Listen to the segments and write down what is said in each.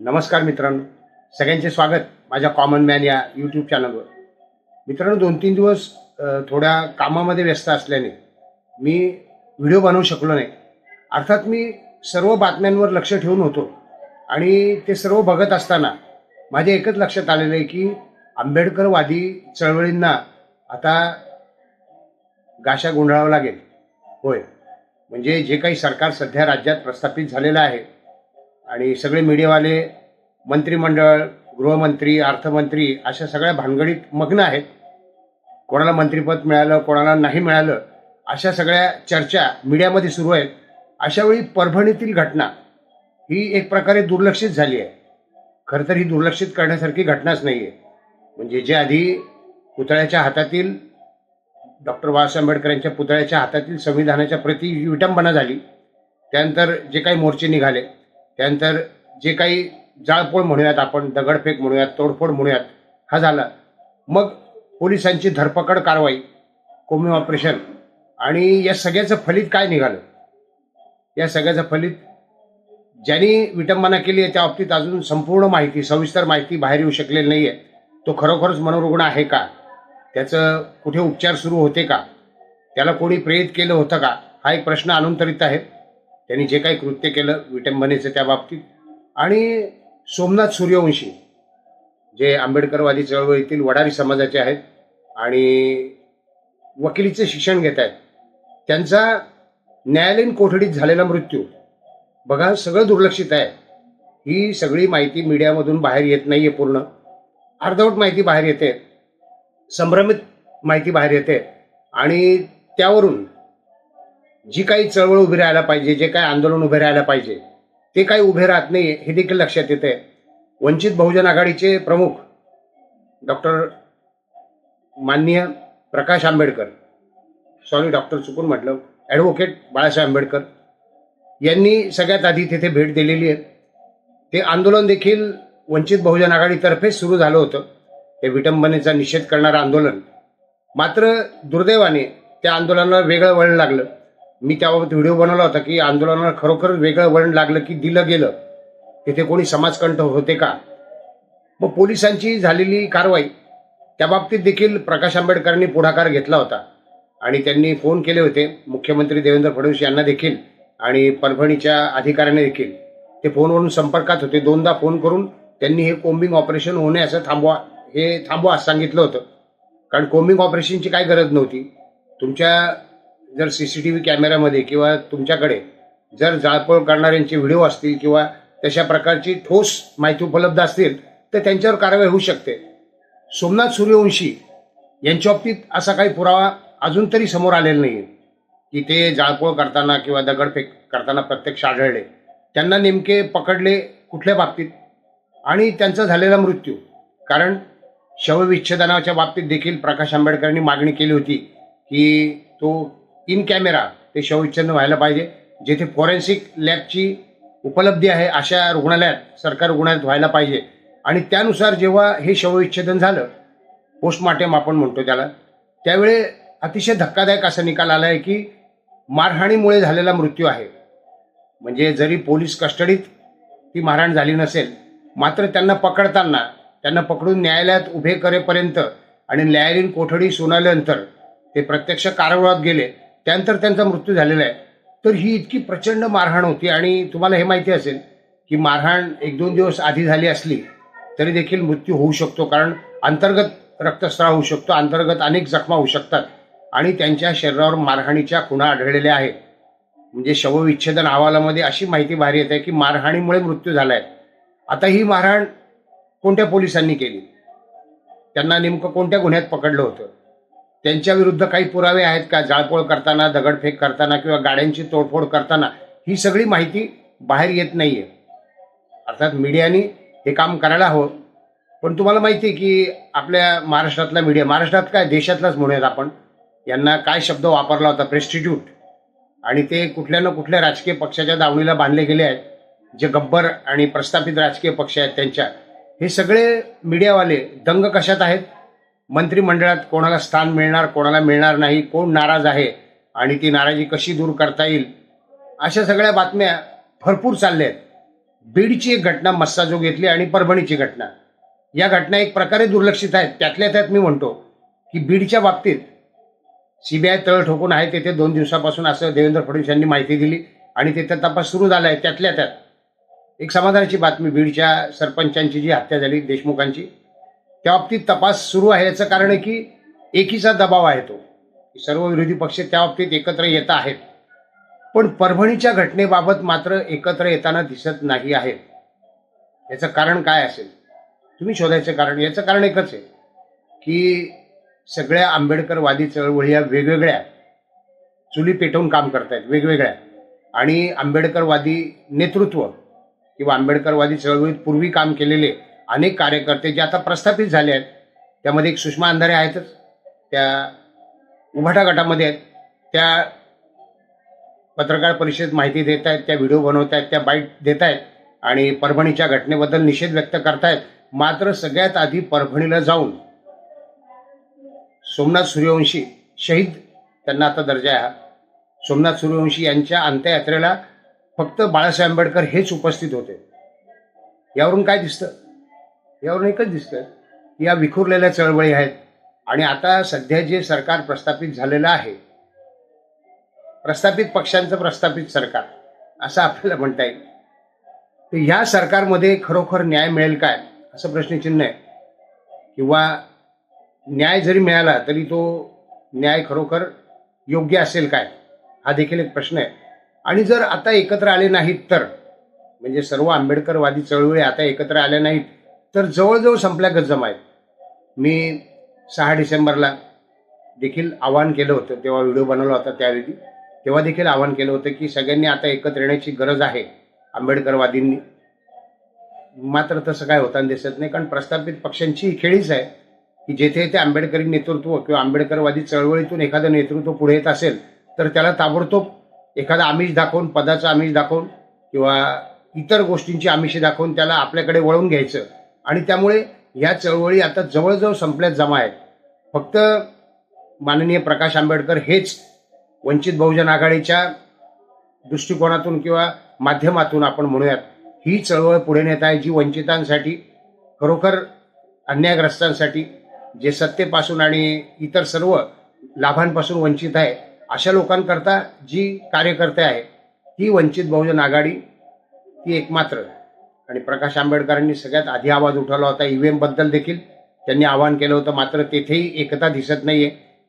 नमस्कार मित्रांनो. सगळ्यांचे स्वागत माझ्या कॉमन मॅन या यूट्यूब चॅनलवर मित्रांनो दोन तीन दिवस थोड्या कामामध्ये व्यस्त असल्याने मी व्हिडिओ बनवू शकलो नाही. अर्थात मी सर्व बातम्यांवर लक्ष ठेवून होतो आणि ते सर्व बघत असताना माझ्या एकच लक्षात आलेलं आहे की आंबेडकरवादी चळवळींना आता गाशा गुंडाळावं लागेल. होय. म्हणजे जे काही सरकार सध्या राज्यात प्रस्थापित झालेलं आहे आणि सगळे मीडियावाले मंत्रिमंडळ गृहमंत्री अर्थमंत्री अशा सगळ्या भानगडीत मग्न आहेत. कोणाला मंत्रिपद मिळालं कोणाला नाही मिळालं अशा सगळ्या चर्चा मीडियामध्ये सुरू आहेत. अशावेळी परभणीतील घटना ही एक प्रकारे दुर्लक्षित झाली आहे. खरं तर ही दुर्लक्षित करण्यासारखी घटनाच नाही आहे म्हणजे जे आधी पुतळ्याच्या हातातील डॉक्टर बाबासाहेब आंबेडकर यांच्या पुतळ्याच्या हातातील संविधानाच्या प्रती विटंबना झाली त्यानंतर जे काही मोर्चे निघाले त्यानंतर जे काही जाळपोळ म्हणूयात आपण दगडफेक म्हणूयात तोडफोड म्हणूयात हा झाला. मग पोलिसांची धरपकड कारवाई कोमी ऑपरेशन आणि या सगळ्याचं फलित काय निघालं? या सगळ्याचं फलित ज्यांनी विटंबना केली आहे त्या बाबतीत अजून संपूर्ण माहिती सविस्तर माहिती बाहेर येऊ शकलेली नाही आहे तो खरोखरच मनोरुग्ण आहे का? त्याचं कुठे उपचार सुरू होते का? त्याला कोणी प्रेरित केलं होतं का? हा एक प्रश्न अनुंतरित आहे. त्यांनी जे काही कृत्य केलं विटंबनेचं त्या बाबतीत. आणि सोमनाथ सूर्यवंशी जे आंबेडकरवादी चळवळीतील वडारी समाजाचे आहेत आणि वकिलीचे शिक्षण घेत आहेत त्यांचा न्यायालयीन कोठडीत झालेला मृत्यू बघा सगळं दुर्लक्षित आहे. ही सगळी माहिती मीडियामधून बाहेर येत नाही आहे पूर्ण. अर्धवट माहिती बाहेर येते. संभ्रमित माहिती बाहेर येते. आणि त्यावरून जी काही चळवळ उभी राहायला पाहिजे जे काही आंदोलन उभे राहायला पाहिजे ते काही उभे राहत नाही हे देखील लक्षात येते वंचित बहुजन आघाडीचे प्रमुख डॉक्टर माननीय प्रकाश आंबेडकर सॉरी डॉक्टर चुकून म्हटलं ॲडव्होकेट बाळासाहेब आंबेडकर यांनी सगळ्यात आधी तिथे भेट दिलेली आहे. ते आंदोलन देखील वंचित बहुजन आघाडीतर्फे सुरू झालं होतं. ते विटंबनेचा निषेध करणारं आंदोलन. मात्र दुर्दैवाने त्या आंदोलनाला वेगळं वळण लागलं. मी त्याबाबत व्हिडिओ बनवला होता की आंदोलनाला खरोखर वेगळं वळण लागलं की दिलं गेलं. तिथे कोणी समाजकंठ होते का? मग पोलिसांची झालेली कारवाई त्या बाबतीत देखील प्रकाश आंबेडकरांनी पुढाकार घेतला होता. आणि त्यांनी फोन केले होते मुख्यमंत्री देवेंद्र फडणवीस यांना देखील आणि परभणीच्या अधिकाऱ्यांनी देखील. ते फोनवरून संपर्कात होते. दोनदा फोन करून त्यांनी हे कोम्बिंग ऑपरेशन होणे असं थांबवा हे थांबवा सांगितलं होतं. कारण कोम्बिंग ऑपरेशनची काय गरज नव्हती. तुमच्या जर सी सी टी व्ही कॅमेऱ्यामध्ये किंवा तुमच्याकडे जर जाळपोळ करणाऱ्यांचे व्हिडिओ असतील किंवा तशा प्रकारची ठोस माहिती उपलब्ध असतील तर त्यांच्यावर कारवाई होऊ शकते. सोमनाथ सूर्यवंशी यांच्या बाबतीत असा काही पुरावा अजून तरी समोर आलेला नाही की ते जाळपोळ करताना किंवा दगडफेक करताना प्रत्यक्ष आढळले. त्यांना नेमके पकडले कुठल्या बाबतीत? आणि त्यांचा झालेला मृत्यू. कारण शवविच्छेदनाच्या बाबतीत देखील प्रकाश आंबेडकरांनी मागणी केली होती की तो इन कॅमेरा ते शवविच्छेदन व्हायला पाहिजे. जेथे फॉरेन्सिक लॅबची उपलब्धी आहे अशा रुग्णालयात सरकारी रुग्णालयात व्हायला पाहिजे. आणि त्यानुसार जेव्हा हे शवविच्छेदन झालं पोस्टमार्टम आपण म्हणतो त्याला त्यावेळी अतिशय धक्कादायक असा निकाल आला आहे की मारहाणीमुळे झालेला मृत्यू आहे. म्हणजे जरी पोलीस कस्टडीत ती मारहाण झाली नसेल मात्र त्यांना पकडताना त्यांना पकडून न्यायालयात उभे करेपर्यंत आणि न्यायालयीन कोठडी सुनावल्यानंतर ते प्रत्यक्ष कारागृहात गेले त्यानंतर त्यांचा मृत्यू झालेला आहे. तर ही इतकी प्रचंड मारहाण होती आणि तुम्हाला हे माहिती असेल की मारहाण एक दोन दिवस आधी झाली असली तरी देखील मृत्यू होऊ शकतो कारण अंतर्गत रक्तस्राव होऊ शकतो अंतर्गत अनेक जखमा होऊ शकतात आणि त्यांच्या शरीरावर मारहाणीच्या खुणा आढळलेल्या आहेत. म्हणजे शवविच्छेदन अहवालामध्ये अशी माहिती बाहेर येते की मारहाणीमुळे मृत्यू झाला आहे आता ही मारहाण कोणत्या पोलिसांनी केली? त्यांना नेमकं कोणत्या गुन्ह्यात पकडलं होतं? त्यांच्या विरुद्ध काही पुरावे आहेत का? जाळपोळ करताना दगडफेक करताना किंवा गाड्यांची तोडफोड करताना ही सगळी माहिती बाहेर येत नाहीये. अर्थात मीडियाने हे काम करायला हवं. पण तुम्हाला माहिती आहे की आपल्या महाराष्ट्रातला मीडिया महाराष्ट्रात काय? देशातलाच म्हणूयात आपण. यांना काय शब्द वापरला होता? प्रेस्टिट्यूट आणि ते कुठल्या ना कुठल्या राजकीय पक्षाच्या दावणीला बांधले गेले आहेत. जे गब्बर आणि प्रस्थापित राजकीय पक्ष आहेत त्यांच्या. हे सगळे मीडियावाले दंग कशात आहेत? मंत्रिमंडळात कोणाला स्थान मिळणार कोणाला मिळणार नाही कोण नाराज आहे आणि ती नाराजी कशी दूर करता येईल अशा सगळ्या बातम्या भरपूर चालल्या आहेत बीडची एक घटना मस्साजो घेतली आणि परभणीची घटना. या घटना एक प्रकारे दुर्लक्षित आहेत. त्यातल्या त्यात मी म्हणतो की बीडच्या बाबतीत सीबीआय तळ ठोकून आहे. तेथे दोन दिवसापासून असं देवेंद्र फडणवीस यांनी माहिती दिली आणि तिथे तपास सुरू झाला आहे. त्यातल्या त्यात एक समाधानाची बातमी बीडच्या सरपंचांची जी हत्या झाली देशमुखांची त्या बाबतीत तपास सुरू आहे याचं कारण आहे की एकीचा दबाव आहे तो. सर्व विरोधी पक्ष त्या बाबतीत एकत्र येत आहेत. पण परभणीच्या घटनेबाबत मात्र एकत्र येताना दिसत नाही आहेत. याचं कारण काय असेल? तुम्ही शोधायचं कारण. याचं कारण एकच आहे की सगळ्या आंबेडकरवादी चळवळी या वेगवेगळ्या चुली पेटवून काम करतायत वेगवेगळ्या. आणि आंबेडकरवादी नेतृत्व किंवा आंबेडकरवादी चळवळीत पूर्वी काम केलेले अनेक कार्यकर्ते जे आता प्रस्थापित झाले आहेत. त्यामध्ये एक सुषमा अंधारे आहेतच. त्या उभाटा गटामध्ये आहेत. त्या पत्रकार परिषदेत माहिती देत आहेत त्या व्हिडिओ बनवत आहेत त्या बाईट देत आहेत आणि परभणीच्या घटनेबद्दल निषेध व्यक्त करतायत. मात्र सगळ्यात आधी परभणीला जाऊन सोमनाथ सूर्यवंशी शहीद त्यांना आता दर्जा आहे. सोमनाथ सूर्यवंशी यांच्या अंत्ययात्रेला फक्त बाळासाहेब आंबेडकर हेच उपस्थित होते. यावरून काय दिसतं? यावरून एकच दिसतं की या विखुरलेल्या चळवळी आहेत. आणि आता सध्या जे सरकार प्रस्थापित झालेलं आहे प्रस्थापित पक्षांचं प्रस्थापित सरकार असं आपल्याला म्हणता येईल. तर ह्या सरकारमध्ये खरोखर न्याय मिळेल काय? असं प्रश्नचिन्ह आहे. किंवा न्याय जरी मिळाला तरी तो न्याय खरोखर योग्य असेल काय? हा देखील एक प्रश्न आहे. आणि जर आता एकत्र आले नाहीत तर म्हणजे सर्व आंबेडकरवादी चळवळी आता एकत्र आल्या नाहीत तर जवळजवळ संपल्या गजम आहेत. मी सहा डिसेंबरला देखील आवाहन केलं होतं तेव्हा व्हिडिओ बनवला होता त्यावेळी. तेव्हा देखील आवाहन केलं होतं की सगळ्यांनी आता एकत्र येण्याची गरज आहे आंबेडकरवादींनी. मात्र तसं काय होताना दिसत नाही कारण प्रस्थापित पक्षांची ही खेळीच आहे की जेथे ते आंबेडकरी नेतृत्व किंवा आंबेडकरवादी चळवळीतून एखादं नेतृत्व पुढे येत असेल तर त्याला ताबडतोब एखादा आमिष दाखवून पदाचं आमिष दाखवून किंवा इतर गोष्टींची आमिषे दाखवून त्याला आपल्याकडे वळवून घ्यायचं. आणि त्यामुळे ह्या चळवळी आता जवळजवळ संपल्यात जमा आहेत. फक्त माननीय प्रकाश आंबेडकर हेच वंचित बहुजन आघाडीच्या दृष्टिकोनातून किंवा माध्यमातून आपण म्हणूयात ही चळवळ पुढे नेत आहे जी वंचितांसाठी खरोखर अन्यायग्रस्तांसाठी जे सत्तेपासून आणि इतर सर्व लाभांपासून वंचित आहे अशा लोकांकरता जी कार्यकर्ते आहे ती वंचित बहुजन आघाडी ती एकमात्र आणि प्रकाश आंबेडकरांनी सगळ्यात आधी आवाज उठवला होता. ईव्हीएमबद्दल देखील त्यांनी आवाहन केलं होतं. मात्र तेथेही एकता दिसत नाहीये.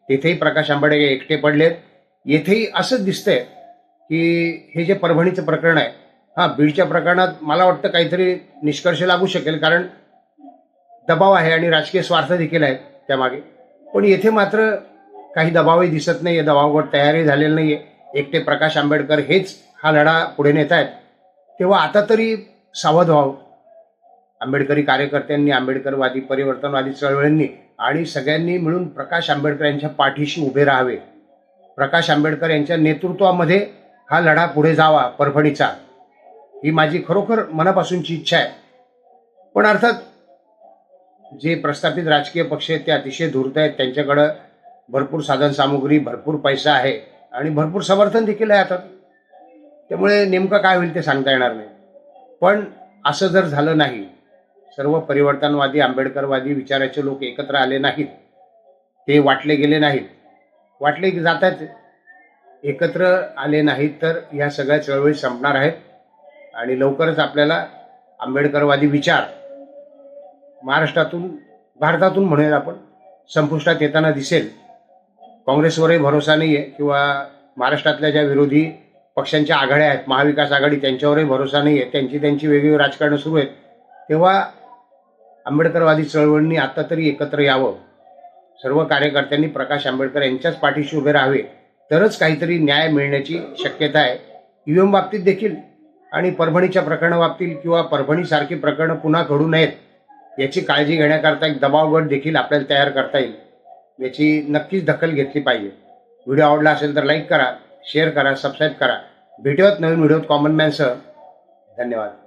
तेथेही प्रकाश आंबेडकर एकटे पडलेत. येथेही असंच दिसतंय की हे जे परभणीचं प्रकरण आहे हा बीडच्या प्रकरणात मला वाटतं काहीतरी निष्कर्ष लागू शकेल कारण दबाव आहे आणि राजकीय स्वार्थ देखील आहेत त्यामागे. पण येथे मात्र काही दबावही दिसत नाही आहे दबावगट तयारही नाही आहे एकटे प्रकाश आंबेडकर हेच हा लढा पुढे नेत आहेत तेव्हा आता तरी सावध व्हावं. आंबेडकरी कार्यकर्त्यांनी आंबेडकरवादी परिवर्तनवादी चळवळींनी आणि सगळ्यांनी मिळून प्रकाश आंबेडकर यांच्या पाठीशी उभे राहावे. प्रकाश आंबेडकर यांच्या नेतृत्वामध्ये हा लढा पुढे जावा परभणीचा. ही माझी खरोखर मनापासूनची इच्छा आहे. पण अर्थात जे प्रस्थापित राजकीय पक्ष आहेत ते अतिशय धूर्त आहेत. त्यांच्याकडं भरपूर साधनसामुग्री भरपूर पैसा आहे आणि भरपूर समर्थन देखील आहे आता. त्यामुळे नेमकं काय होईल ते सांगता येणार नाही. पण असं जर झालं नाही सर्व परिवर्तनवादी आंबेडकरवादी विचाराचे लोक एकत्र आले नाहीत ते वाटले गेले नाहीत वाटले जात आहेत एकत्र आले नाहीत तर ह्या सगळ्या चळवळी संपणार आहेत आणि लवकरच आपल्याला आंबेडकरवादी विचार महाराष्ट्रातून भारतातून म्हणूया आपण संपुष्टात येताना दिसेल. काँग्रेसवरही भरोसा नाही आहे किंवा महाराष्ट्रातल्या ज्या विरोधी पक्षांच्या आघाड्या आहेत महाविकास आघाडी त्यांच्यावरही भरोसा नाही आहे त्यांची त्यांची वेगवेगळी राजकारणं सुरू आहेत. तेव्हा आंबेडकरवादी चळवळींनी आता तरी एकत्र यावं. सर्व कार्यकर्त्यांनी प्रकाश आंबेडकर यांच्याच पाठीशी उभे राहावे. तरच काहीतरी न्याय मिळण्याची शक्यता आहे. ईव्हीएम बाबतीत देखील आणि परभणीच्या प्रकरणाबाबतीत किंवा परभणीसारखी प्रकरणं पुन्हा घडू नयेत याची काळजी घेण्याकरता एक दबावगट देखील आपल्याला तयार करता येईल याची नक्कीच दखल घेतली पाहिजे. व्हिडिओ आवडला असेल तर लाईक करा. शेअर करा सबस्क्राईब करा. भेटूयात नवीन व्हिडिओत कॉमन मॅनसह धन्यवाद.